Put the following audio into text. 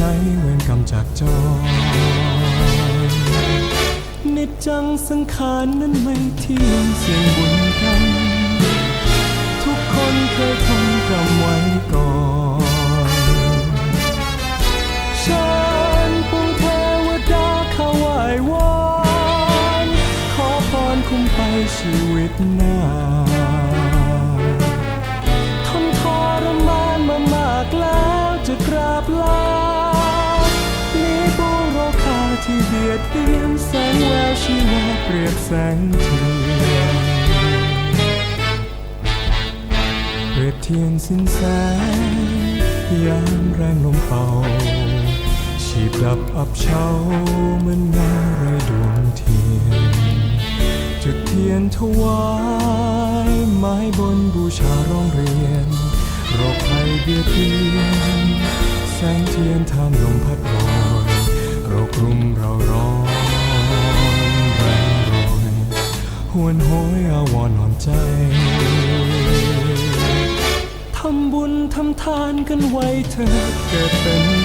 ช้เวรกรรมจากจรนิจจังสังขารนั้นไม่เที่ยงเสียงบุญกรรมทุกคนเคยทำกรรมไว้ก่อนฉันปวงเทวดาเข้าไหว้วอนขอพรคุ้มไปชีวิตหน้าทนทรมานมามากแล้วจะกราบลา เบียดเบียนแสงแววชีวาเปรียบแสงเทียนเปรียบเทียนสิ้นแสงยามแรงลมเป่าชีพดับอับเฉาเหมือนเงาไรดวงเทียน จุดเทียนถวายไม้บนบูชาร้องเรียนรคภัยเบียดเบียนแสงเทียนทานลมพัดโบ ควรโหยอาวรนอนใจ ทำบุญทำทานกันไว้เถิดเกิดเป็น